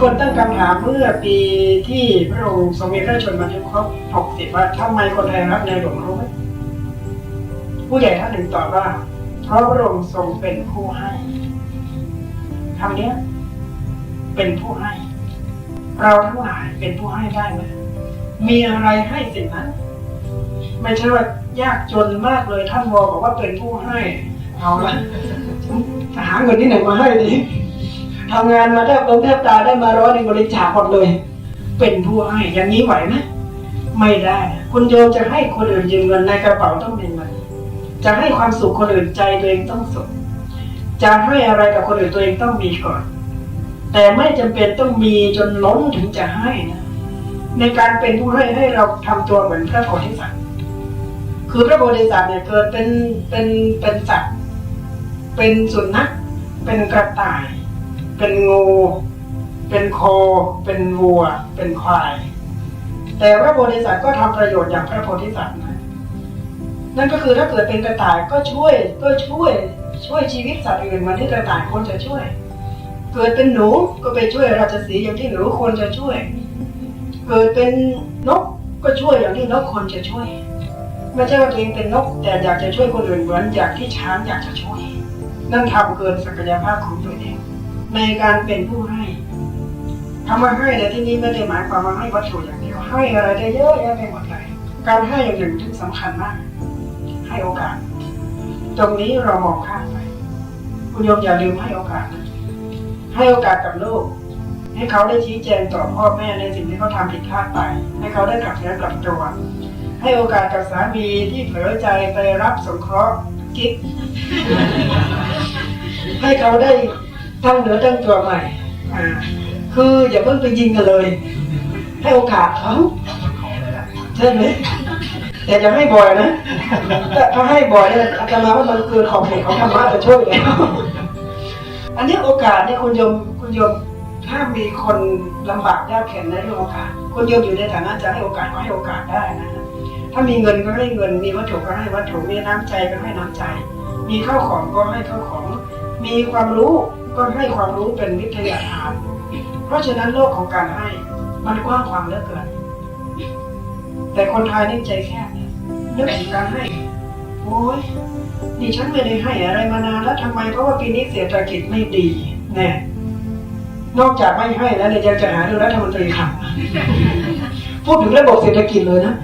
คนตั้งคำถามเมื่อปีที่พระองค์ทรงมีพระชนมายุครบ60ว่าทำไมคนไทยรักในหลวงรู้ไหมผู้ใหญ่ท่านหนึ่งตอบว่า เพราะพระองค์ทรงเป็นผู้ให้คำนี้เป็นผู้ให้ เราทั้งหลายเป็นผู้ให้ได้ไหมมีอะไรให้สิ่งนั้น ไม่ใช่ว่ายากจนมากเลยท่านวอบอกว่าเป็นผู้ให้ เอาละจะหาเงินที่ไหนมาให้ดี ทำงานมาแทบลงแทบตาได้มาร้อยหนึ่งบริจาคหมดเลย เป็นผู้ให้อย่างนี้ไหวไหมไม่ได้ คุณโยมจะให้คนอื่นยืมเงินในกระเป๋าต้องมีเงินจะให้ความสุขคนอื่นใจตัวเองต้องสุขจะให้อะไรกับคนอื่นตัวเองต้องมีก่อน แต่ไม่จำเป็นต้องมีจนล้นถึงจะให้นะในการเป็นผู้ให้ให้เราทำตัวเหมือนพระโพธิสัตว์คือพระโพธิสัตว์เนี่ยเกิดเป็นเป็นเป็นสัตว์ เป็นสุนัขเป็นกระต่าย เป็นงู เป็นโค เป็นวัว เป็นควาย แต่พระโพธิสัตว์ก็ทำประโยชน์อย่างพระโพธิสัตว์นะนั่นก็คือถ้าเกิดเป็นกระต่ายก็ช่วยก็ช่วย ช่วยชีวิตสัตว์อื่นมันที่กระต่ายควรจะช่วย เกิดเป็นหนูก็ไปช่วยราชสีห์อย่างที่หนูควรจะช่วย เกิดเป็นนกก็ช่วยอย่างที่นกควรจะช่วยไม่ใช่ว่าตัวเองเป็นนก แต่อยากจะช่วยคนอื่นเหมือนอย่างที่ช้างอยากจะช่วย นั่นทำเกินศักยภาพของตัวเอง ในการเป็นผู้ให้คำว่าให้ในที่นี้ไม่ได้หมายความว่าให้วัตถุอย่างเดียวให้อะไรได้เยอะแยะไปหมดเลยการให้อย่างหนึ่งที่สำคัญมาก ให้โอกาส ตรงนี้เรามองข้ามไปคุณโยมอย่าลืมให้โอกาส ให้โอกาสกับลูกให้เขาได้ชี้แจงต่อพ่อแม่ในสิ่งที่เขาทำผิดพลาดไป ให้เขาได้กลับเนื้อกลับตัว ให้โอกาสกับสามีที่เผลอใจไปรับสงเคราะห์กิ๊กให้เขาได้ ตั้งเนื้อตั้งตัวใหม่ อ่า คืออย่าเพิ่งไปยิงกันเลย ให้โอกาสเขาใช่ไหมแต่จะให้บ่อยนะแต่ถ้าให้บ่อยเนี่ยอาจารย์มาว่ามันเกินขอบเขตของธรรมะจะช่วยแล้วอันนี้โอกาสเนี่ยคุณโยมคุณโยมถ้ามีคนลำบากยากเข็นในเรื่องโอกาสคุณโยมอยู่ในฐานะจะให้โอกาสก็ให้โอกาสได้นะถ้ามีเงินก็ให้เงิน มีวัตถุก็ให้วัตถุมีน้ำใจก็ให้น้ำใจ มีข้าวของก็ให้ข้าวของ มีความรู้ก็ให้ความรู้เป็นวิทยาทาน เพราะฉะนั้นโลกของการให้มันกว้างขวางเหลือเกิน แต่คนไทยนี่ใจแคบเนี่ยนึกถึงการให้ โอ้ยนี่ฉันไม่ได้ให้อะไรมานานแล้วทำไมเพราะว่าปีนี้เศรษฐกิจไม่ดีแน่นอกจากไม่ให้แล้วเนี่ยยังจะหาเรื่องรัฐมนตรีขับพูดถึงระบบเศรษฐกิจเลยนะ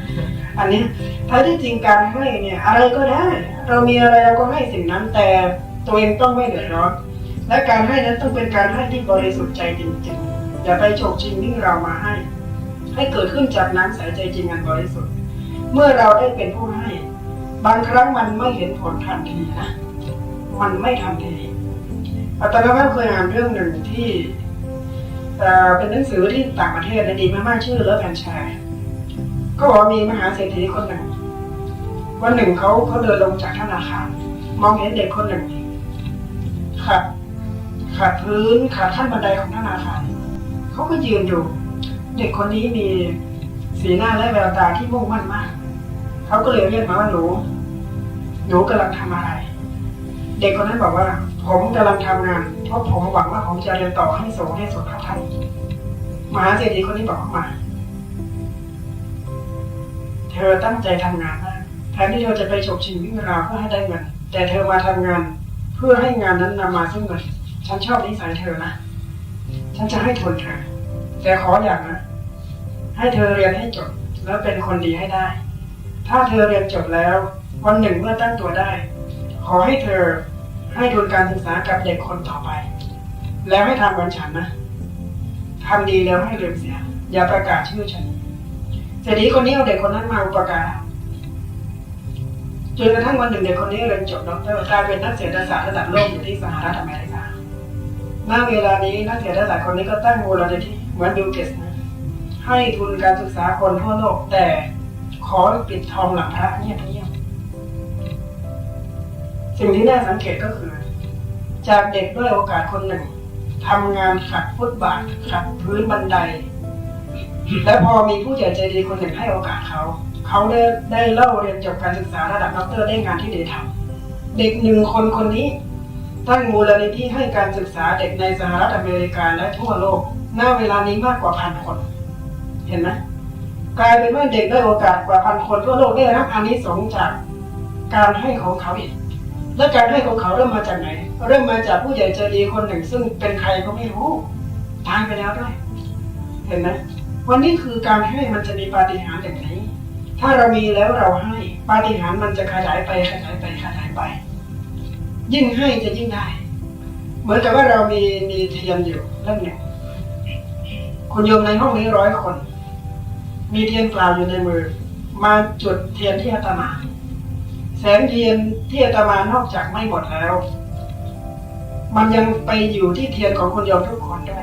อันนี้ยแท้ที่จริงการให้เนี่ย อะไรก็ได้ เรามีอะไรเราก็ให้สิ่งนั้นแต่ตัวเองต้องไม่เดือดร้อน และการให้นั้นต้องเป็นการให้ที่บริสุทธิ์ใจจริงๆ อย่าไปโฉกชิงที่เรามาให้ ให้เกิดขึ้นจากน้ำใสใจจริงอันบริสุทธิ์ เมื่อเราได้เป็นผู้ให้ บางครั้งมันไม่เห็นผลทันทีนะ มันไม่ทันทีอาตมาเคยอ่านเรื่องหนึ่งที่เป็นหนังสือที่ต่างประเทศนะดีมากๆชื่อเลิฟแอนแชร์ก็บอกมีมหาเศรษฐีคนหนึ่งวันหนึ่งเขาเขาเดินลงจากธนาคารมองเห็นเด็กคนหนึ่งขัด ขัดพื้นขัดขั้นบันไดของธนาคารเขาก็ยืนอยู่ เด็กคนนี้มีสีหน้าและแววตาที่มุ่งมั่นมาก เขาก็เลยเรียกมาว่าหนู หนูกำลังทำอะไร เด็กคนนั้นบอกว่า ผมกำลังทำงาน เพราะผมหวังว่าผมจะเรียนต่อให้สูงให้สุดครับท่านมหาเศรษฐีคนนี้บอกว่ามา เธอตั้งใจทำงานมากแทนที่เธอจะไปฉกชิงวิ่งราวเพื่อให้ได้เงิน แต่เธอมาทำงาน เพื่อให้งานนั้นนำมาซึ่งเงิน ฉันชอบนิสัยเธอนะ ฉันจะให้ทุนเธอ แต่ขออย่างนะ ให้เธอเรียนให้จบแล้วเป็นคนดีให้ได้ ถ้าเธอเรียนจบแล้ว วันหนึ่งเมื่อตั้งตัวได้ ขอให้เธอให้ทุนการศึกษากับเด็กคนต่อไป แล้วให้ทำเหมือนฉันนะทำดีแล้วให้ลืมเสีย อย่าประกาศชื่อฉันเศรษฐีคนนี้เอาเด็กคนนั้นมาอุปการะจนกระทั่งวันหนึ่งเด็กคนนี้เรียนจบด็อกเตอร์กลายเป็นนักเศรษฐศาสตร์ระดับโลกอยู่ที่สหรัฐอเมริกา ณเวลานี้นักเรษฐศาสตร์คนนี้ก็ตั้งมูลนิธิเหมือนบิลเกสนะให้ทุนการศึกษาคนทั่วโลกแต่ขอปิดทองหลังพระเงียบเงียบสิ่งที่น่าสังเกตก็คือ จากเด็กด้วยโอกาสคนหนึ่งทำงานขัดฟุตบาทขัดพื้นบันได และพอมีผู้ใหญ่ใจดีคนหนึ่งให้โอกาสเขา เขาได้ได้เล่าเรียนจบการศึกษาระดับด็อกเตอร์ได้งานที่เดทำเด็กหนึ่งคนคนนี้ ตั้งมูลนิธิให้การศึกษาเด็กในสหรัฐอเมริกาและทั่วโลกหน้าเวลานี้มากกว่าพันคน เห็นไหมกลายเป็นว่าเด็กได้โอกาสกว่าพันคนทั่วโลกได้รับอานิสงส์จากการให้ของเขาอีก และการให้ของเขาเริ่มมาจากไหน เริ่มมาจากผู้ใหญ่ใจดีคนหนึ่ง ซึ่งเป็นใครก็ไม่รู้ตายไปแล้วด้วย เห็นไหมวันนี้คือการให้มันจะมีปาฏิหาริย์อย่างนี้ถ้าเรามีแล้วเราให้ปาฏิหาริย์มันจะขยายไปขยายไปขยายไป ยิ่งให้จะยิ่งได้ เหมือนกับว่าเรามีมีเทียนอยู่เล่มหนึ่งคุณโยมในห้องนี้ร้อยคน มีเทียนเปล่าอยู่ในมือ มาจุดเทียนที่อาตมา แสงเทียนที่อาตมานอกจากไม่หมดแล้ว มันยังไปอยู่ที่เทียนของคุณโยมทุกคนได้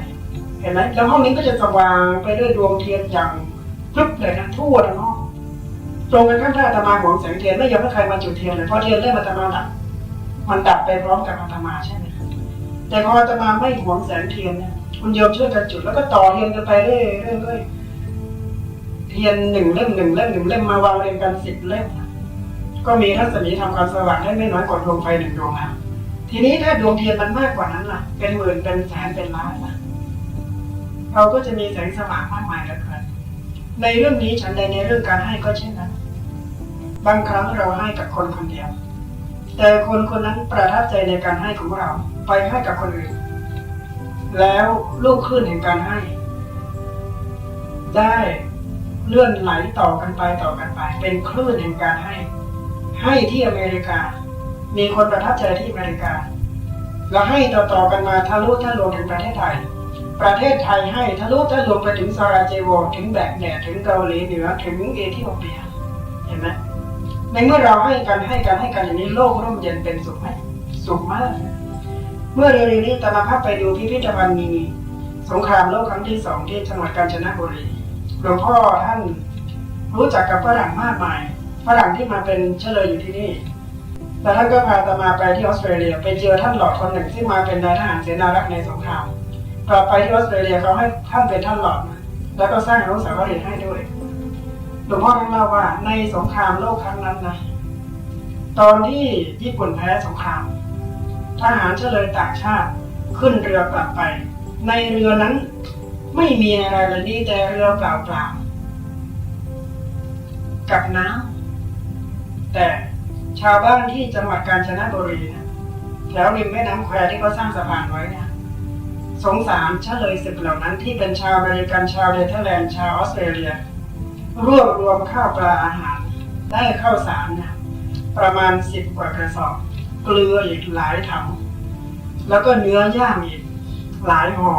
เห็นไหมแล้วห้องนี้ก็จะสว่างไปด้วยดวงเทียนอย่างพรึบเลยนะทั่วทั้งห้องตรงกันข้ามถ้าอาตมาหวงแสงเทียนไม่ยอมให้ใครมาจุดเทียนเลยเพราะเทียนเริ่มอาตมาดับ มันดับไปพร้อมกับอาตมาใช่ไหมแต่พออาตมาไม่หวงแสงเทียนเนี่ยคุณโยมช่วยกันจุดแล้วก็ต่อเทียนกันไปเรื่อยๆเรื่อยเทียนหนึ่งเล่มหนึ่งเล่มหนึ่งเล่มมาวางเรียงกันสิบเล่มก็มีรัศมีทำความสว่างได้ไม่น้อยกว่าดวงไฟหนึ่งดวงแล้วทีนี้ถ้าดวงเทียนมันมากกว่านั้นล่ะ เป็นหมื่นเป็นแสนเป็นล้านล่ะเราก็จะมีแสงสว่างมากมายเหลือเกินในเรื่องนี้ฉันใดในเรื่องการให้ก็เช่นนั้น บางครั้งเราให้กับคนคนเดียว แต่คนคนนั้นประทับใจในการให้ของเราไปให้กับคนอื่น แล้วลูกคลื่นแห่งการให้ ได้เลื่อนไหลต่อกันไปต่อกันไป เป็นคลื่นแห่งการให้ ให้ที่อเมริกา มีคนประทับใจที่อเมริกา แล้วให้ต่อๆกันมาทะลุทะลวงถึงประเทศไทย ประเทศไทยให้ทะลุทะลวงไปถึงซาราเจโวถึงแบกแดดถึงเกาหลีเหนือถึงเอธิโอเปียเห็นไหม ในเมื่อเราให้กันให้กันให้กันอย่างนี้โลกร่มเย็นเป็นสุขไหมสุขมาก เมื่อเร็วๆนี้ตามาภาพไปดูพิพิธภัณฑ์มีสงครามโลกครั้งที่สองที่จังหวัดกาญจนบุรีหลวงพ่อท่านรู้จักกับฝรั่งมากมายฝรั่งที่มาเป็นเชลยอยู่ที่นี่แต่ท่านก็พาตามาไปที่ออสเตรเลียไปเจอท่านหลอดคนหนึ่งที่มาเป็นนายทหารเสนารักษ์ในสงครามกลับไปที่ออสเตรเลียเขาให้ท่านเป็นท่านหลอดแล้วก็สร้างอนุสาวรีย์ให้ด้วย หลวงพ่อท่านเล่าว่า ในสงครามโลกครั้งนั้นนะตอนที่ญี่ปุ่นแพ้สงคราม ทหารเฉลยต่างชาติขึ้นเรือกลับไป ในเรือนั้นไม่มีอะไรเลยนี่แต่เรือเปล่าๆกับน้ำแต่ชาวบ้านที่จังหวัดกาญจนบุรีนะแถวริมแม่น้ำแควที่เขาสร้างสะพานไว้นะสงสารเฉลยศึกเหล่านั้นที่เป็นชาวอเมริกันชาวเนเธอร์แลนด์ชาวออสเตรเลีย รวบรวมข้าวปลาอาหาร ได้ข้าวสารนะประมาณสิบกว่ากระสอบ เกลืออีกหลายถังแล้วก็เนื้อย่างอีกหลายห่อ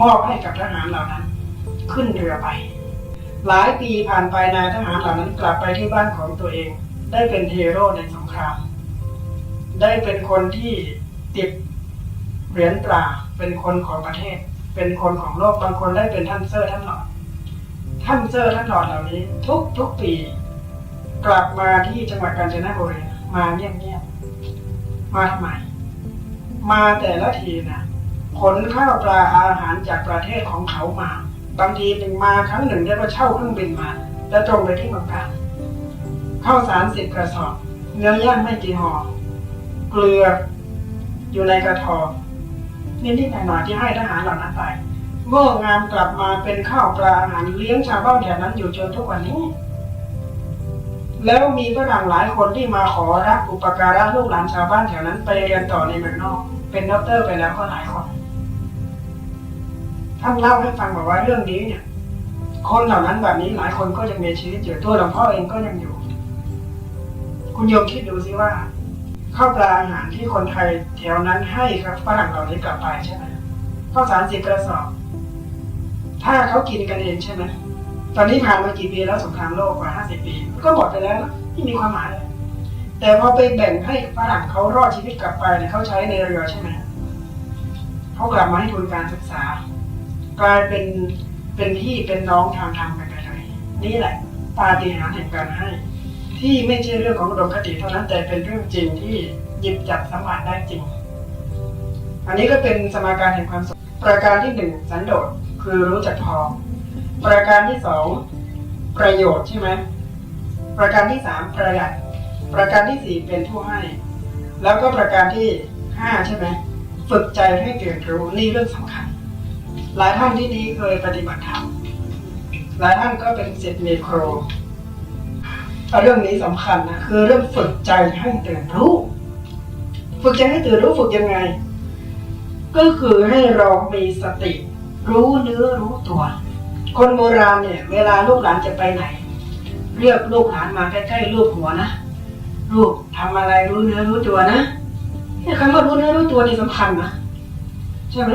มอบให้กับทหารเหล่านั้น ขึ้นเรือไป หลายปีผ่านไปนายทหารเหล่านั้นกลับไปที่บ้านของตัวเอง ได้เป็นฮีโร่ในสงคราม ได้เป็นคนที่ติดเหรียญตราเป็นคนของประเทศ เป็นคนของโลกบางคนได้เป็นท่านเซอร์ท่านหลอด ท่านเซอร์ท่านหลอดเหล่านี้ ทุกทุกปี กลับมาที่จังหวัดกาญจนบุรีมาเงียบๆมาทำไม มาแต่ละทีนะขนข้าวปลาอาหารจากประเทศของเขามา บางทีหนึ่งมาครั้งหนึ่งได้ก็เช่าเครื่องบินมา แล้วตรงไปที่เมืองการข้าวสารสิบกระสอบ เนื้อย่างไม่กี่ห่อเกลืออยู่ในกระทอนิดๆหน่อยๆที่ให้ทหารเหล่านั้นไป โง่งามกลับมาเป็นข้าวปลาอาหารเลี้ยงชาวบ้านแถวนั้นอยู่จนทุกวันนี้ แล้วมีฝรั่งหลายคนที่มาขอรับอุปการะลูกหลานชาวบ้านแถวนั้นไปเรียนต่อในเมืองนอก เป็นด็อกเตอร์ไปแล้วก็หลายคนท่านเล่าให้ฟังบอกว่าเรื่องนี้เนี่ย คนเหล่านั้นแบบนี้หลายคนก็ยังมีชีวิตอยู่ตัวหลวงพ่อเองก็ยังอยู่ คุณโยมคิดดูสิว่าข้าวปลาอาหารที่คนไทยแถวนั้นให้ครับฝรั่งเหล่านี้กลับไปใช่ไหมข้าวสารสิบกระสอบ ถ้าเขากินกันเองใช่ไหมตอนนี้ผ่านมากี่ปีแล้วสงครามโลกกว่าห้าสิบปี ก็หมดไปแล้วนะไม่มีความหมายเลยแต่พอไปแบ่งให้ฝรั่งเขารอดชีวิตกลับไปเนี่ยเขาใช้ในเรือใช่ไหมเขากลับมาให้ทุนการศึกษา กลายเป็นเป็นพี่เป็นน้องทางธรรมกันไปเลยนี่แหละปาฏิหาริย์แห่งการให้ ที่ไม่ใช่เรื่องของอุดมคติเท่านั้นแต่เป็นเรื่องจริงที่หยิบจับสัมผัสได้จริง อันนี้ก็เป็นสมาการแห่งความสุขประการที่หนึ่งสันโดษ คือรู้จักพอ ประการที่สองประโยชน์ใช่ไหมประการที่สามประหยัดประการที่สี่เป็นผู้ให้ แล้วก็ประการที่ห้าใช่ไหมฝึกใจให้ตื่นรู้นี่เรื่องสำคัญ หลายท่านที่นี้เคยปฏิบัติธรรมหลายท่านก็เป็นศิษย์เมโครเรื่องนี้สำคัญนะคือเรื่องฝึกใจให้ตื่นรู้ ฝึกใจให้ตื่นรู้ฝึกยังไง ก็คือให้เรามีสติ รู้เนื้อรู้ตัว คนโบราณเนี่ย เวลาลูกหลานจะไปไหน เรียกลูกหลานมาใกล้ๆลูกหัวนะลูกทำอะไรรู้เนื้อรู้ตัวนะเนี่ยคำว่ารู้เนื้อรู้ตัวนี่สำคัญนะใช่ไหม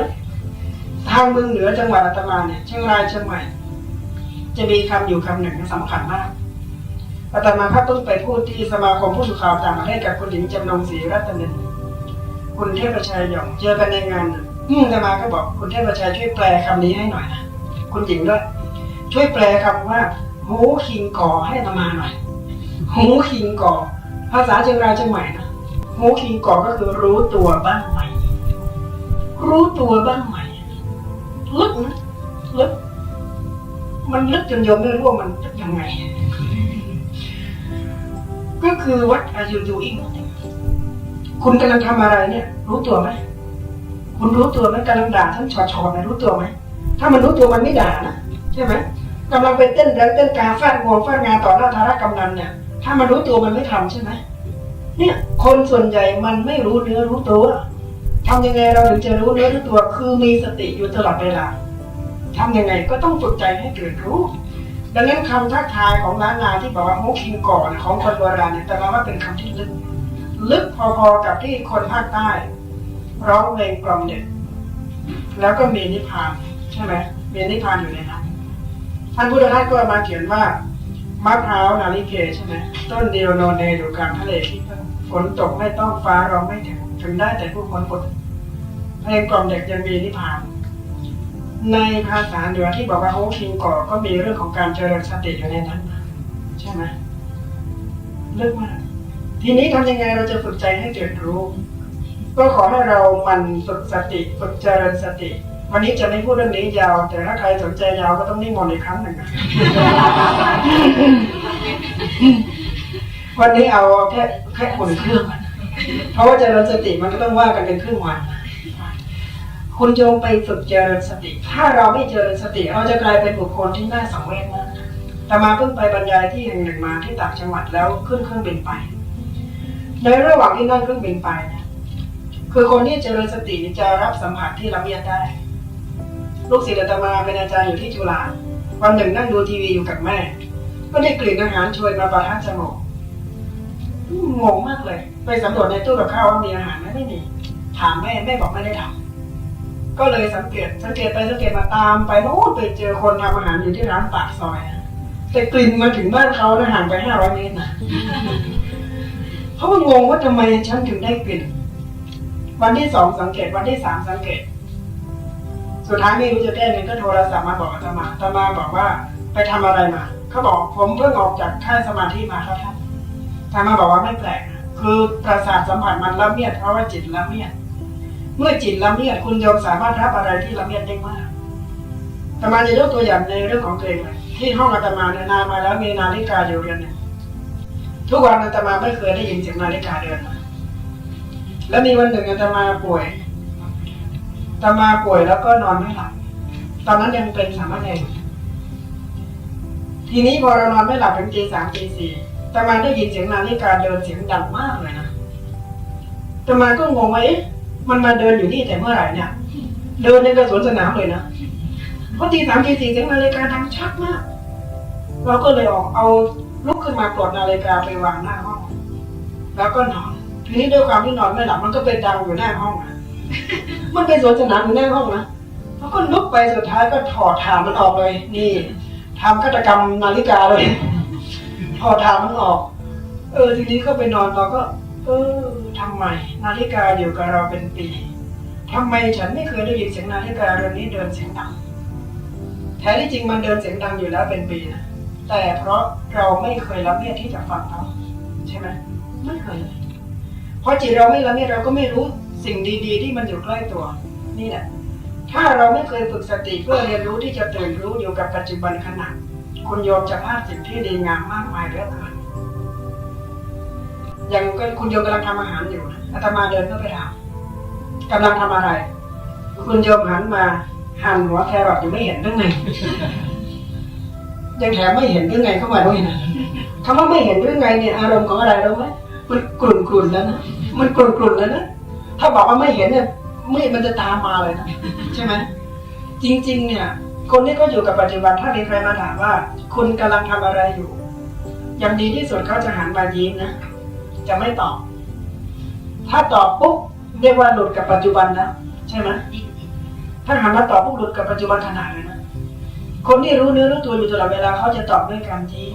ทางเมืองเหนือจังหวัดอาตมาเนี่ยเชียงรายเชียงใหม่ จะมีคำอยู่คำหนึ่งที่สำคัญมากอาตมาพักเพิ่งไปพูดที่สมาคมผู้สื่อข่าวต่างประเทศกับคุณหญิงจำนงศรีรัตนินคุณเทพชัยหยองเจอกันในงานหนึ่ง อืมอาตมาก็บอกคุณเทพชัยช่วยแปลคำนี้ให้หน่อยนะคุณหญิงด้วย ช่วยแปลคำว่าหูคิงก่อให้ตมาหน่อยหูคิงก่อ ภาษาเชียงรายเชียงใหม่นะหูคิงก่อก็คือรู้ตัวบ้างไหมรู้ตัวบ้างไหมลึกนะลึกมันลึกจนโยมไม่รู้ว่ามันลึกยังไง ก็คือ what are you doing คุณกำลังทำอะไรเนี่ย รู้ตัวไหม คุณรู้ตัวไหมกำลังด่าท่านชอชอนะรู้ตัวไหมถ้ามันรู้ตัวมันไม่ด่านะใช่ไหมกำลังไปเต้นแรงเต้นกาฟาดงวงฟาดงานต่อหน้าธารกำนันเนี่ย ถ้ามันรู้ตัวมันไม่ทำใช่ไหมเนี่ยคนส่วนใหญ่มันไม่รู้เนื้อรู้ตัวทำยังไงเราถึงจะรู้เนื้อรู้ตัวคือมีสติอยู่ตลอดเวลาทำยังไงก็ต้องฝึกใจให้ตื่นรู้ ดังนั้นคำทักทายของล้านนาที่บอกว่าโฮคิงก่อนของคนโบราณเนี่ยแต่เราว่าเป็นคำที่ลึก ลึกพอๆกับที่คนภาคใต้ ร้องเพลงกล่อมเด็กแล้วก็มีนิพพานใช่ไหมมีนิพพานอยู่ในนั้นท่านพุทธทาสก็มาเขียนว่ามะพร้าวนาลิเกใช่ไหมต้นเดียวโนเนอยู่กลางทะเลที่ฝนตกไม่ต้องฟ้าร้องไม่ถึงถึงได้แต่ผู้คนบนเพลงกล่อมเด็กยังมีนิพพาน ในภาษาเหนือที่บอกว่าโฮคิงก่อก็มีเรื่องของการเจริญสติอยู่ในนั้นใช่ไหมลึกมากทีนี้ทำยังไงเราจะฝึกใจให้ตื่นรู้ ก็ขอให้เรามันฝึกสติฝึกเจริญสติ วันนี้จะไม่พูดเรื่องนี้ยาว แต่ถ้าใครสนใจยาวก็ต้องนิมนต์อีกครั้งหนึ่งวันนี้เอาแค่แค่อุ่นเครื่องก่อนเพราะว่าเจริญสติมันก็ต้องว่ากันเป็นครึ่งวันคุณโยมไปฝึกเจริญสติ ถ้าเราไม่เจริญสติ เราจะกลายเป็นบุคคลที่น่าสังเวชมากแต่มาเพิ่งไปบรรยายที่แห่งหนึ่งมาที่ต่างจังหวัดแล้วขึ้นเครื่องบินไป ในระหว่างที่นั่งเครื่องบินไปเนี่ย คือคนที่เจริญสติจะรับสัมผัสที่ละเอียดได้ ลูกศิษย์อาตมาเป็นอาจารย์อยู่ที่จุฬาวันหนึ่งนั่งดูทีวีอยู่กับแม่ ก็ได้กลิ่นอาหารชวนมาประทะจมูกอืมงงมากเลย ไปสำรวจในตู้กับข้าวว่ามีอาหารไหมไม่มี ถามแม่แม่บอกไม่ได้ทำก็เลยสังเกตสังเกตไปสังเกตมาตามไปโน้ไปเจอคนทำอาหารอยู่ที่ร้านปากซอยแต่กลิ่นมาถึงบ้านเขานะห่างไปห้าร้อยเมตรนะเขาก็งงว่าทำไมฉันถึงได้กลิ่น วันที่สองสังเกตวันที่สามสังเกต สุดท้ายไม่รู้จะแก้ไงก็โทรศัพท์มาบอกอาตมาอาตมาบอกว่าไปทำอะไรมาเขาบอกผมเพิ่งออกจากค่ายสมาธิมาครับท่านอาตมาบอกว่าไม่แปลกนะคือประสาทสัมผัสมันละเมียดเพราะว่าจิตละเมียดเมื่อจิตละเมียดคุณโยมสามารถรับอะไรที่ละเมียดได้มากอาตมาจะยกตัวอย่างในเรื่องของตัวเองเลยที่ห้องอาตมาเนี่ยนานมาแล้วมีนาฬิกาอยู่เรือนหนึ่งทุกวันอาตมาไม่เคยได้ยินเสียงนาฬิกาเดือนมา แล้วมีวันหนึ่งอาตมาป่วยตามาป่วยแล้วก็นอนไม่หลับ ตอนนั้นยังเป็นสามเณรทีนี้พอเรานอนไม่หลับถึงตีสามตีสี่ตามาได้ยินเสียงนาฬิกาเดินเสียงดังมากเลยนะตามาก็งงว่าเอ๊ะ มันมาเดินอยู่นี่แต่เมื่อไหร่เนี่ย เดินในกระสวนสนามเลยนะเพราะตีสามตีสี่เสียงนาฬิกาดังชัดมาก เราก็เลยออกเอาลุกขึ้นมาปลดนาฬิกาไปวางหน้าห้อง แล้วก็นอน ทีนี้ด้วยความที่นอนไม่หลับมันก็เป็นดังอยู่หน้าห้องนะมันเป็นสวนสนามอยู่หน้าห้องนะแล้วก็ลุกไปสุดท้ายก็ถอดฐานมันออกเลย นี่ทำฆาตกรรมนาฬิกาเลยถอดฐานมันออก เออ ทีนี้ก็ไปนอนเราก็ เออทำไมนาฬิกาอยู่กับเราเป็นปีทำไมฉันไม่เคยได้ยินเสียงนาฬิกาเรือนนี้เดินเสียงดังแท้ที่จริงมันเดินเสียงดังอยู่แล้วเป็นปีนะแต่เพราะเราไม่เคยละเมียดที่จะฟังเขาใช่ไหมไม่เคยเลย เพราะจิตเราไม่ละเมียดเราก็ไม่รู้สิ่งดีๆ ที่มันอยู่ใกล้ตัว นี่แหละ ถ้าเราไม่เคยฝึกสติเพื่อเรียนรู้ที่จะตื่นรู้อยู่กับปัจจุบันขณะคุณโยมจะพลาดสิ่งที่ดีงามมากมายเหลือเกินอย่างก็คุณโยมกำลังทำอาหารอยู่อาตมาเดินเข้าไปถามกำลังทำอะไร คุณโยมหันมาหั่นหัวแครอทอยู่ไม่เห็นเรื่องไงยังแถมไม่เห็นเรื่องไงเข้ามาด้วยนะคำว่าไม่เห็นเรื่องไงเนี่ยอารมณ์ของอะไรรู้ไหม มันกลุ่นกลุ่นๆแล้วนะมันกลุ่นกลุ่นๆแล้วนะถ้าบอกว่าไม่เห็นเนี่ยมีดมันจะตามมาเลยนะใช่ไหมจริง ๆ เนี่ย คนที่เขาอยู่กับปัจจุบันถ้ามีใครมาถามว่า คุณกำลังทำอะไรอยู่อย่างดีที่สุดเขาจะหันมายิ้มนะจะไม่ตอบ ถ้าตอบปุ๊บเรียกว่าหลุดกับปัจจุบันนะใช่ไหมถ้าหันมาตอบปุ๊บหลุดกับปัจจุบันขนาดเลยนะคนที่รู้เนื้อรู้ตัวอยู่ตลอดเวลาเขาจะตอบด้วยการยิ้ม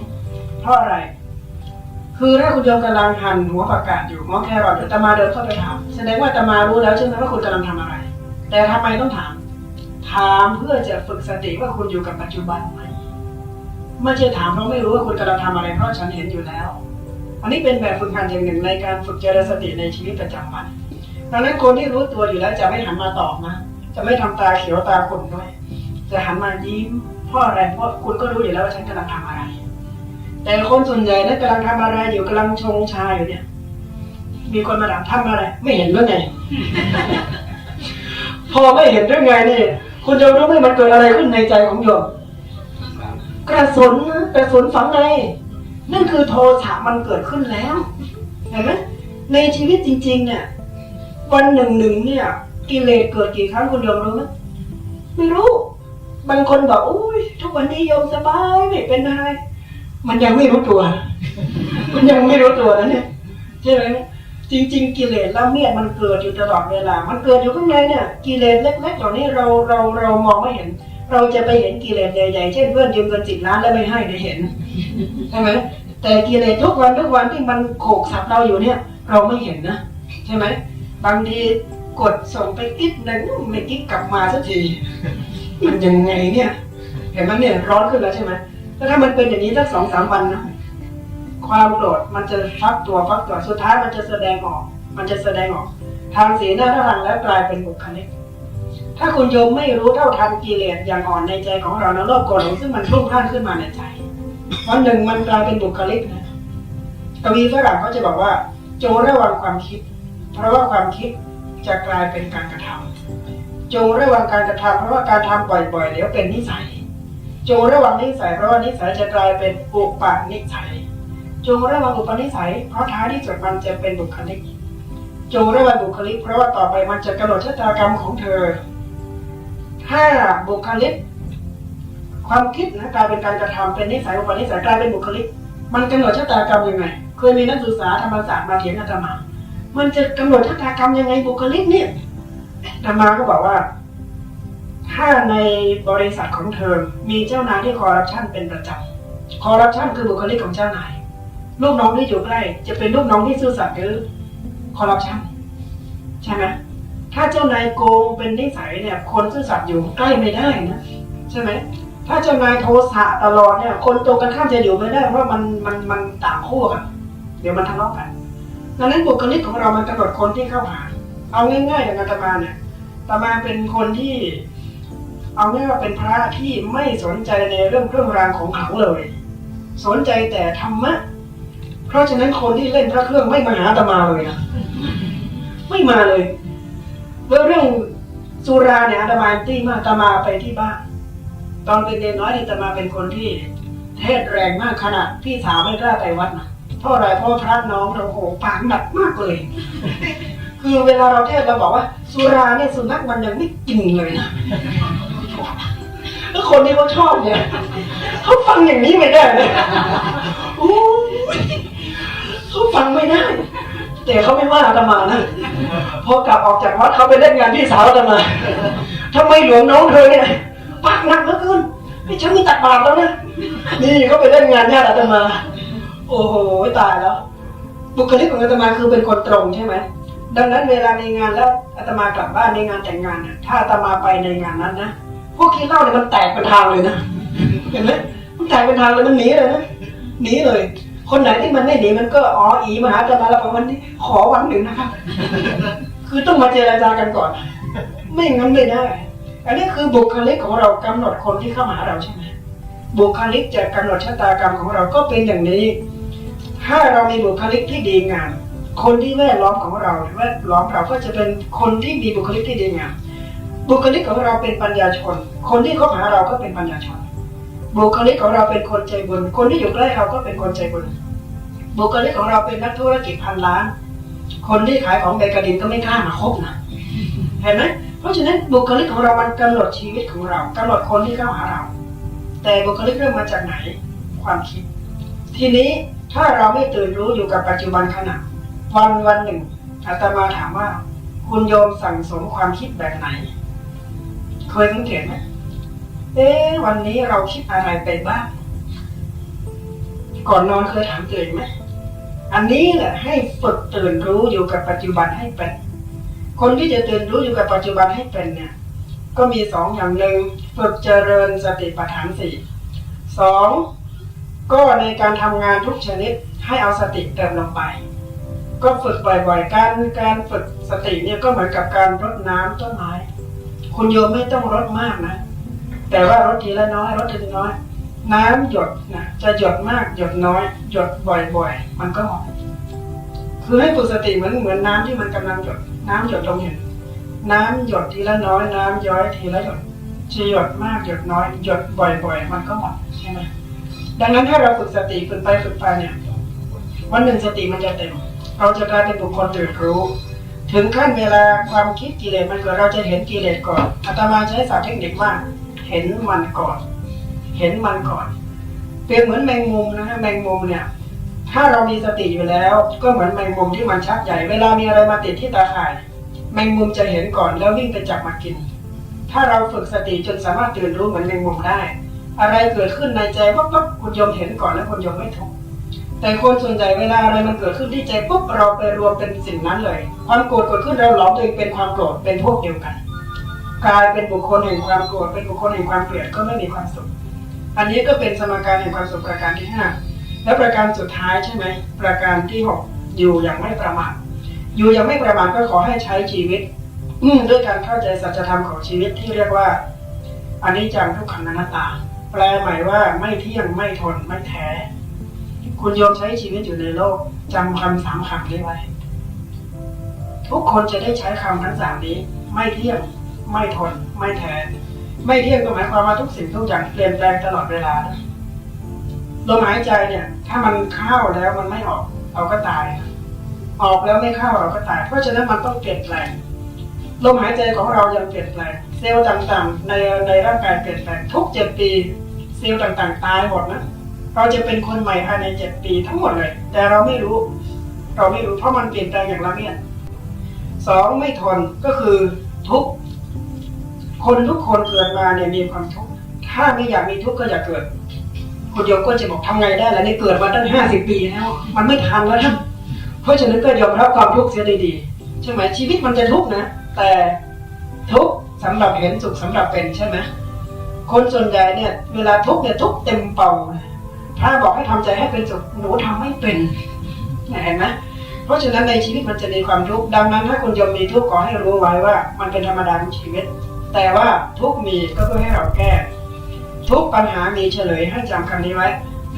เพราะอะไร คือถ้าคุณโยมกำลังหั่นหัวผักกาดอยู่หัวแครอทอยู่ตามาเดินเข้าไปถามแสดงว่าตามารู้แล้วใช่ไหมว่าคุณกำลังทำอะไร แต่ทำไมต้องถาม ถามเพื่อจะฝึกสติว่าคุณอยู่กับปัจจุบันไหมไม่ใช่ถามเพราะไม่รู้ว่าคุณกำลังทำอะไรเพราะฉันเห็นอยู่แล้ว อันนี้เป็นแบบฝึกหัดอย่างหนึ่งในการฝึกเจริญสติในชีวิตประจำวันดังนั้นคนที่รู้ตัวอยู่แล้วจะไม่หันมาตอบนะจะไม่ทำตาเขียวตาขุ่นด้วย จะหันมายิ้มเพราะอะไรเพราะคุณก็รู้อยู่แล้วว่าฉันกำลังทำอะไร แต่คนส่วนใหญ่นะกำลังทำอะไรอยู่กำลังชงชาอยู่เนี่ย มีคนมาถามทำอะไร ไม่เห็นเรื่อไง พอไม่เห็นเรื่องไงนี่คุณจะรู้ไหมมันเกิดอะไรขึ้นในใจของโยมกระสุนนะกระสุนฝังในนั่นคือโทสะมันเกิดขึ้นแล้วเห็นไหมในชีวิตจริง ๆ เนี่ย วันหนึ่งหนึ่งเนี่ย กิเลสเกิดกี่ครั้งคุณโยมรู้ไหมไม่รู้ บางคนบอกอุ้ยทุกวันนี้โยมสบายไม่เป็นอะไร มันยังไม่รู้ตัว มันยังไม่รู้ตัวนะเนี่ยใช่ไหมจริง ๆ กิเลสละเมียดมันเกิดอยู่ตลอดเวลา มันเกิดอยู่ข้างในเนี่ยกิเลสเล็กๆเหล่านี้เราเราเรามองไม่เห็น เราจะไปเห็นกิเลสใหญ่ๆเช่นเพื่อนยืมเงินสิบล้านแล้วไม่ให้ได้เห็นใช่ไหมแต่กิเลสทุกวันทุกวันที่มันโขกสับเราอยู่เนี่ย เราไม่เห็นนะใช่ไหมบางทีกดส่งไปกิ๊กหนึ่งไม่กิ๊กกลับมาสักทีมันยังไงเนี่ยเห็นไหมเนี่ยร้อนขึ้นแล้วใช่ไหม แล้วถ้ามันเป็นอย่างนี้สักสองสามวันนะความโกรธมันจะฟักตัวฟักตัวสุดท้ายมันจะแสดงออก มันจะแสดงออก ทางสีหน้าท่าทางแล้วกลายเป็นบุคลิกถ้าคุณโยมไม่รู้เท่าทันกิเลสอย่างอ่อนในใจของเรานะโลภโกรธหลงซึ่งมันพุ่งพล่านขึ้นมาในใจวันหนึ่งมันกลายเป็นบุคลิกนะกวีฝรั่งเขาจะบอกว่า จงระวังความคิด เพราะว่าความคิดจะกลายเป็นการกระทำจงระวังการกระทำเพราะว่าการทำบ่อยๆเดี๋ยวเป็นนิสัย จงระวังนิสัยเพราะว่านิสัยจะกลายเป็นอุปนิสัย จงระวังอุปนิสัย เพราะท้ายที่สุดมันจะเป็นบุคลิก จงระวังบุคลิก เพราะว่าต่อไปมันจะกำหนดชะตากรรมของเธอ ถ้าบุคลิก ความคิดนะกลายเป็นการกระทำเป็นนิสัยอุปนิสัยกลายเป็นบุคลิก มันกำหนดชะตากรรมยังไง เคยมีนักศึกษาธรรมศาสตร์มาเถียงอาตมา มันจะกำหนดชะตากรรมยังไงบุคลิกเนี่ยอาตมาก็บอกว่า ถ้าในบริษัทของเธอมีเจ้านายที่คอร์รัปชันเป็นประจำคอร์รัปชันคือบุคลิกของเจ้านาย ลูกน้องที่อยู่ใกล้ จะเป็นลูกน้องที่ซื่อสัตย์หรือคอร์รัปชันใช่ไหมถ้าเจ้านายโกงเป็นนิสัยเนี่ยคนซื่อสัตย์อยู่ใกล้ไม่ได้นะใช่ไหมถ้าเจ้านายโทสะตลอดเนี่ย คนตรงกันข้ามจะอยู่ไม่ได้เพราะมันมันมันต่างขั้วกันเดี๋ยวมันทะเลาะกันดังนั้นบุคลิกของเรามันกำหนดคนที่เข้าหา เอาง่ายๆอย่างอาตมาเนี่ยอาตมาเป็นคนที่ เอาง่ายว่าเป็นพระที่ไม่สนใจในเรื่องเครื่องรางของขลังเลย สนใจแต่ธรรมะ เพราะฉะนั้นคนที่เล่นพระเครื่องไม่มาหาอาตมาเลยนะไม่มาเลยแล้วเรื่องสุราเนี่ยอาตมาตี้มากอาตมาไปที่บ้านตอนเป็นเด็กน้อยเนี่ยอาตมาเป็นคนที่ เทศแรงมากขนาดพี่สาวไม่กล้าไปวัดนะเพราะอะไรเพราะพระน้องเราโหปากหนักมากเลย คือเวลาเราเทศเราบอกว่า สุราเนี่ยสุนัขมันยังไม่กินเลยนะ แล้วคนที่เขาชอบเนี่ยเขาฟังอย่างนี้ไม่ได้เลยโอ้ยเขาฟังไม่ได้ แต่เขาไม่ว่าอาตมานะพอกลับออกจากวัดเขาไปเล่นงานพี่สาวอาตมาทำไมหลวงน้องเธอเนี่ยปากหนักเหลือเกินนี่ฉันมีตัดบาปแล้วนะนี่เขาไปเล่นงานญาติอาตมา โอ้โหตายแล้ว บุคลิกของอาตมาคือเป็นคนตรงใช่ไหมดังนั้นเวลาในงานแล้วอาตมากลับบ้านในงานแต่งงานถ้าอาตมาไปในงานนั้นนะ พวกกินเหล้าเนี่ยมันแตกเป็นทางเลยนะ เห็นไหมมันแตกเป็นทางเลยมันหนีเลยนะ หนีเลย คนไหนที่มันไม่หนีมันก็อ๋ออีมหาอาตมาแล้วบอกวันนี้ขอวันหนึ่งนะครับ คือต้องมาเจรจากันก่อน ไม่งั้นไม่ได้ อันนี้คือบุคลิกของเรากำหนดคนที่เข้ามาหาเราใช่ไหมบุคลิกจะกำหนดชะตากรรมของเราก็เป็นอย่างนี้ ถ้าเรามีบุคลิกที่ดีงาม คนที่แวดล้อมของเราแวดล้อมเราก็จะเป็นคนที่มีบุคลิกที่ดีงาม บุคลิกของเราเป็นปัญญาชน คนที่คบหาเราก็เป็นปัญญาชน บุคลิกของเราเป็นคนใจบุญ คนที่อยู่ใกล้เราก็เป็นคนใจบุญ บุคลิกของเราเป็นนักธุรกิจพันล้าน คนที่ขายของเบเกอรี่ก็ไม่กล้ามาคบนะ เห็นไหมเพราะฉะนั้นบุคลิกของเรามันกำหนดชีวิตของเรากำหนดคนที่เข้าหาเรา แต่บุคลิกเริ่มมาจากไหน ความคิด ทีนี้ถ้าเราไม่ตื่นรู้อยู่กับปัจจุบันขณะ วันวันหนึ่งอาตมาถามว่า คุณโยมสั่งสมความคิดแบบไหน เคยสังเกตไหมเอ๊ะวันนี้เราคิดอะไรไปบ้าง ก่อนนอนเคยถามตัวเองไหมอันนี้แหละให้ฝึกตื่นรู้อยู่กับปัจจุบันให้เป็น คนที่จะตื่นรู้อยู่กับปัจจุบันให้เป็นเนี่ย ก็มีสองอย่างหนึ่งฝึกเจริญสติปัฏฐานสี่สองก็ในการทำงานทุกชนิดให้เอาสติเติมลงไป ก็ฝึกบ่อยๆการการฝึกสติเนี่ยก็เหมือนกับการรดน้ำต้นไม้ คุณโยมไม่ต้องรดมากนะ แต่ว่ารดทีละน้อยรดทีละน้อย น้ำหยดนะจะหยดมากหยดน้อย หยดบ่อยๆ มันก็หมดคือให้ฝึกสติเหมือนเหมือนน้ำที่มันกำลังหยด น้ำหยดลงเห็นน้ำหยดทีละน้อย น้ำย้อยทีละหยดจะหยดมากหยดน้อย หยดบ่อยๆ มันก็หมดใช่ไหมดังนั้นถ้าเราฝึกสติฝึกไปฝึกไปเนี่ยวันหนึ่งสติมันจะเต็ม เราจะกลายเป็นบุคคลตื่นรู้ ถึงขั้นเวลาความคิดกิเลสมันเกิดเราจะเห็นกิเลสก่อนอาตมาใช้ศัพท์เทคนิคว่าเห็นมันก่อน เห็นมันก่อน เปรียบเหมือนแมงมุมนะฮะแมงมุมเนี่ย ถ้าเรามีสติอยู่แล้ว ก็เหมือนแมงมุมที่มันชักใหญ่ เวลามีอะไรมาติดที่ตาข่าย แมงมุมจะเห็นก่อนแล้ววิ่งไปจับมากิน ถ้าเราฝึกสติจนสามารถตื่นรู้เหมือนแมงมุมได้ อะไรเกิดขึ้นในใจวับวับคุณยมเห็นก่อนแล้วคุณยมไม่ทุกข์ แต่คนส่วนใหญ่เวลาอะไรมันเกิดขึ้นที่ใจปุ๊บเราไปรวมเป็นสิ่งนั้นเลย ความโกรธเกิดขึ้นเราหลอมตัวเองเป็นความโกรธเป็นพวกเดียวกัน กลายเป็นบุคคลแห่งความโกรธเป็นบุคคลแห่งความเกลียดก็ไม่มีความสุข อันนี้ก็เป็นสมการแห่งความสุขประการที่ห้าและประการสุดท้ายใช่ไหมประการที่หกอยู่อย่างไม่ประมาทอยู่อย่างไม่ประมาทก็ขอให้ใช้ชีวิตอืด้วยการเข้าใจสัจธรรมของชีวิตที่เรียกว่าอันนี้จังทุกขังอนัตตา แปลหมายว่าไม่เที่ยงไม่ทนไม่แท้ คุณโยมใช้ชีวิตอยู่ในโลกจำคำสามคำนี้ไว้ ทุกคนจะได้ใช้คำทั้งสามนี้ ไม่เที่ยง ไม่ทน ไม่แท้ไม่เที่ยงก็หมายความว่าทุกสิ่งทุกอย่างเปลี่ยนแปลงตลอดเวลาลมหายใจเนี่ย ถ้ามันเข้าแล้วมันไม่ออก เราก็ตาย ออกแล้วไม่เข้าเราก็ตาย เพราะฉะนั้นมันต้องเปลี่ยนแปลงลมหายใจของเรายังเปลี่ยนแปลง เซลล์ต่างๆ ในในร่างกายเปลี่ยนแปลงทุกเจ็ดปี เซลล์ต่างๆ ตายหมดนะ เราจะเป็นคนใหม่ภายในเจ็ดปีทั้งหมดเลย แต่เราไม่รู้ เราไม่รู้เพราะมันเปลี่ยนแปลงอย่างละเมียสองไม่ทนก็คือทุกคนทุกคนเกิดมาเนี่ยมีความทุกข์ถ้าไม่อยากมีทุกข์ก็อย่าเกิดคุณโยมก็จะบอกทำไงได้ล่ะนี่เกิดมาตั้งห้าสิบปีแล้วมันไม่ทันแล้วท่านเพราะฉะนั้นก็ยอมรับความทุกข์เสียดีๆใช่ไหมชีวิตมันจะทุกข์นะ แต่ทุกข์สำหรับเห็นสุขสำหรับเป็นใช่ไหมคนส่วนใหญ่เนี่ย เวลาทุกข์เนี่ยทุกข์เต็มเป่าพ ระบอกให้ทำใจให้เป็นสุขหนูทำไม่เป็นเห็นไหมเพราะฉะนั้นในชีวิตมันจะมีความทุกข์ดังนั้น ถ้าคุณโยมมีทุกข์ขอให้รู้ไว้ว่า มันเป็นธรรมดาของชีวิต แต่ว่าทุกข์มีก็เพื่อให้เราแก้ ทุกปัญหามีเฉลยให้จำคำนี้ไว้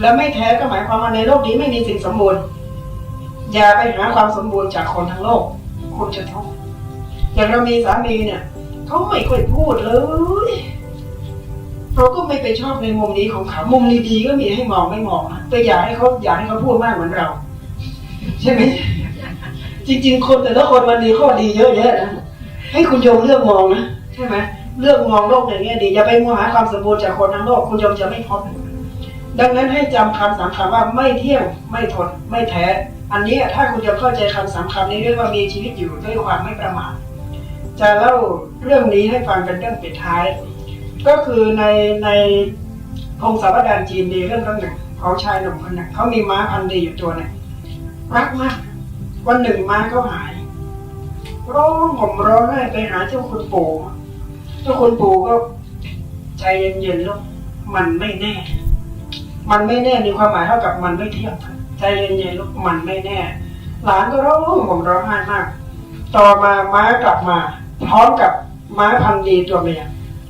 แล้วไม่แท้ก็หมายความว่าในโลกนี้ไม่มีสิ่งสมบูรณ์ อย่าไปหาความสมบูรณ์จากคนทั้งโลก คุณจะทุกข์อย่างเรามีสามีเนี่ยเขาไม่ค่อยพูดเลย เราก็ไม่ไปชอบในมุมนี้ของเขา มุมดีๆก็มีให้มองไม่มองนะแต่อย่าให้เขาอย่าให้เขาพูดมากเหมือนเรา ใช่ไหมจริง ๆ คนแต่ละคนมันมีข้อดีเยอะแยะนะให้คุณโยมเลือกมองนะใช่ไหมเลือกมองโลกในแง่ดีอย่าไปมองหาความสมบูรณ์จากคนทั้งโลกคุณโยมจะไม่พบดังนั้นให้จำคำสามคำว่าไม่เที่ยงไม่ทนไม่แท้ อันนี้ถ้าคุณจะเข้าใจคำสามคำนี้เรียกว่ามีชีวิตอยู่ด้วยความไม่ประมาทจะเล่าเรื่องนี้ให้ฟังเป็นเรื่องปิดท้าย ก็คือในในพงศาวดารจีนมีเรื่องเรื่องหนึ่งของชายหนุ่มคนหนึ่งเขามีม้าพันธุ์ดีอยู่ตัวหนึ่งรักมาก วันหนึ่งม้าก็หาย ร้องห่มร้องไห้ไปหาเจ้าคุณปู่เจ้าคุณปู่ก็ใจเย็นๆลูกมันไม่แน่ มันไม่แน่มีความหมายเท่ากับมันไม่เที่ยงใจเย็นๆลูกมันไม่แน่ หลานก็ร้องห่มร้องไห้มาก ต่อมาม้ากลับมา พร้อมกับม้าพันธุ์ดีตัวเมีย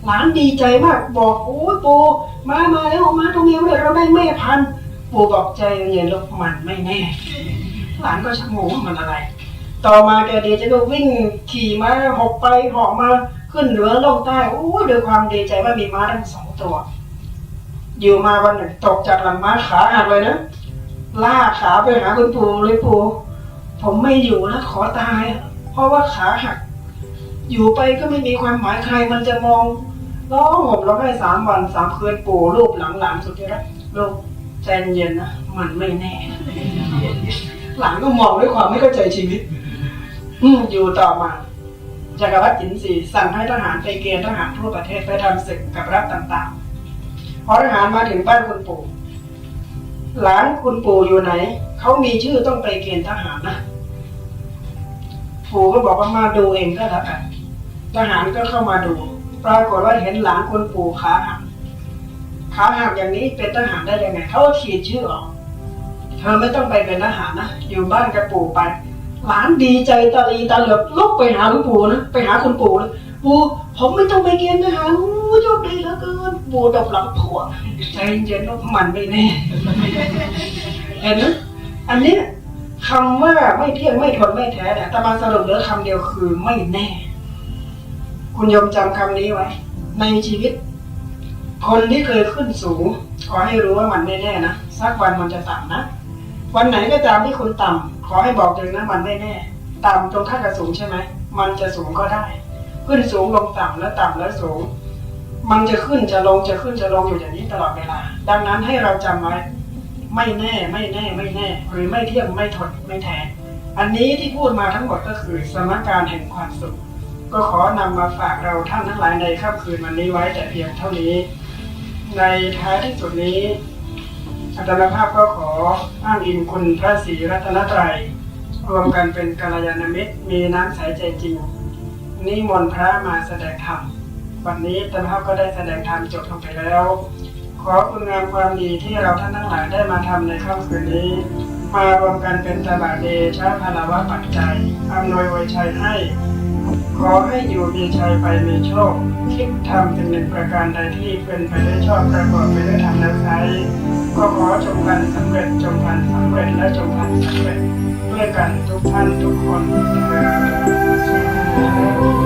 หลานดีใจมากบอกโอ้ยปู่มามาแล้วมาตัวเมียเลยเราได้แม่พันปู่บอกใจเย็นๆลูกมันไม่แน่ หลานก็ชักงงว่ามันอะไร ต่อมาแกดีจะก็วิ่งขี่ม้าหกไปหอกมาขึ้นเหนือลงใต้โอ้ด้วยความดีใจว่ามีม้าทั้งสองตัว อยู่มาวันหนึ่งตกจากหลังม้าขาหักเลยนะล่ากขาไปหาคุณปู่เลยปู่ผมไม่อยู่แล้วขอตาย เพราะว่าขาหัก อยู่ไปก็ไม่มีความหมายใครมันจะมอง ร้องห่มร้องไห้สามวันสามคืนปู่รูปหลังหลานสุดที่รักลูกใจเย็นนะมันไม่แน่ หลานก็มองด้วยความไม่เข้าใจชีวิต อือยู่ต่อมาจักรวรรดิจินสีสั่งให้ทหารไปเกณฑ์ทหารทั่วประเทศไปทำศึกกับรัฐต่างๆ พอทหารมาถึงบ้านคุณปู่ หลานคุณปู่อยู่ไหน เขามีชื่อต้องไปเกณฑ์ทหารนะ ปู่ก็บอกว่ามาดูเองก็แล้วกัน ทหารก็เข้ามาดู ปรากฏว่าเห็นหลานคุณปู่ขาหักขาหักอย่างนี้เป็นทหารได้ยังไงเขาก็ขีดชื่อออก เธอไม่ต้องไปเป็นทหารนะอยู่บ้านกับปู่ไป หลานดีใจตะลีตะเหลือกลุกไปหาคุณปู่นะไปหาคุณปู่เลยปู่ผมไม่ต้องไปเกณฑ์ทหารโอ้โชคดีเหลือเกินปู่ดบหลังพวใจเย็นๆมันไม่แน่เห็นไหมอันนี้คำว่าไม่เที่ยงไม่ทนไม่แท้เนี่ยแต่มาสรุปเหลือคำเดียวคือไม่แน่ คุณโยมจำคำนี้ไว้ ในชีวิต คนที่เคยขึ้นสูง ขอให้รู้ว่ามันไม่แน่นะสักวันมันจะต่ำนะ วันไหนก็ตามที่คุณต่ำขอให้บอกเลยนะมันไม่แน่ ต่ำตรงข้ามกับสูงใช่ไหมมันจะสูงก็ได้ ขึ้นสูงลงต่ำแล้วต่ำแล้วสูง มันจะขึ้นจะลงจะขึ้นจะลงอยู่อย่างนี้ตลอดเวลา ดังนั้นให้เราจำไว้ไม่แน่ไม่แน่ไม่แน่ หรือไม่เที่ยงไม่ทนไม่แท้อันนี้ที่พูดมาทั้งหมดก็คือสมการแห่งความสุข ก็ขอนำมาฝากเราท่านทั้งหลายในค่ำคืนวันนี้ไว้แต่เพียงเท่านี้ ในท้ายที่สุดนี้อาจารย์ภาพก็ขออ้างอิงคุณพระศรีรัตนตรัยรวมกันเป็นกัลยาณมิตรมีน้ำใสใจจริง นิมนต์พระมาแสดงธรรมวันนี้อาจารย์ภาพก็ได้แสดงธรรมจบลงไปแล้ว ขอคุณงามความดีที่เราท่านทั้งหลายได้มาทำในค่ำคืนนี้ มารวมกันเป็นตบะเดชะพลาวะปัจจัยอำนวยไวยชัยให้ ขอให้อยู่มีชัยไปมีโชคคิดทำเป็นหนึ่งประการใดที่เป็นไปได้ชอบประกอบไปด้วยธรรมนั้นไซก็ขอจงกันสำเร็จจงกันสำเร็จและจงกันสำเร็จด้วยกันทุกท่านทุกคนเถิด